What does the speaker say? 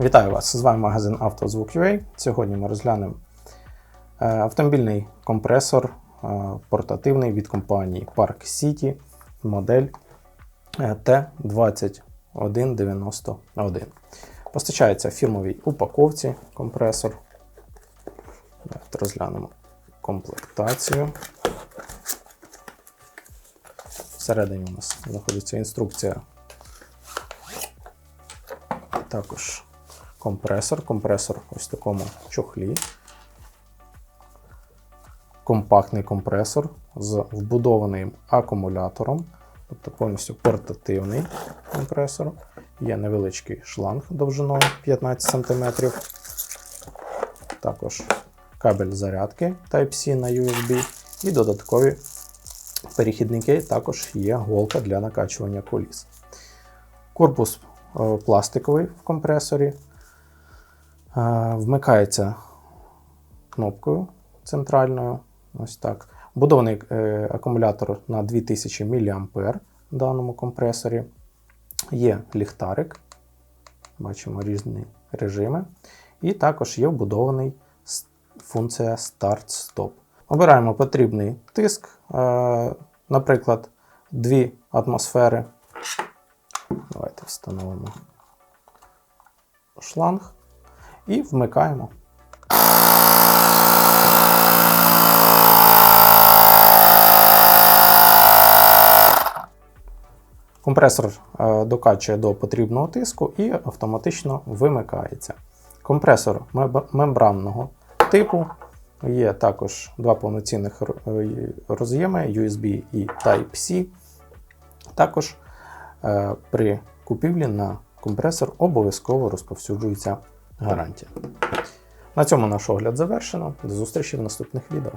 Вітаю вас! З вами магазин «Автозвук.UA». Сьогодні ми розглянемо е, автомобільний компресор е, портативний від компанії Park City, модель е, T2191. Постачається в фірмовій упаковці компресор. Давайте розглянемо комплектацію. Всередині у нас знаходиться інструкція. Також компресор. Компресор ось в такому чохлі. Компактний компресор з вбудованим акумулятором, тобто повністю портативний компресор. Є невеличкий шланг довжиною 15 см. Також кабель зарядки Type-C на USB і додаткові перехідники, також є голка для накачування коліс. Корпус е, пластиковий в компресорі. Вмикається кнопкою центральною. Ось так. Будований е, акумулятор на 2000 мА в даному компресорі. Є ліхтарик. Бачимо різні режими. І також є вбудований функція Start-Stop. Обираємо потрібний тиск, е, наприклад, 2 атмосфери. Давайте встановимо шланг і вмикаємо. Компресор е, докачує до потрібного тиску і автоматично вимикається. Компресор мембранного типу. Є також два повноцінних е, роз'єми USB і Type-C. Також е, при купівлі на компресор обов'язково розповсюджується гарантія. На цьому наш огляд завершено. До зустрічі в наступних відео.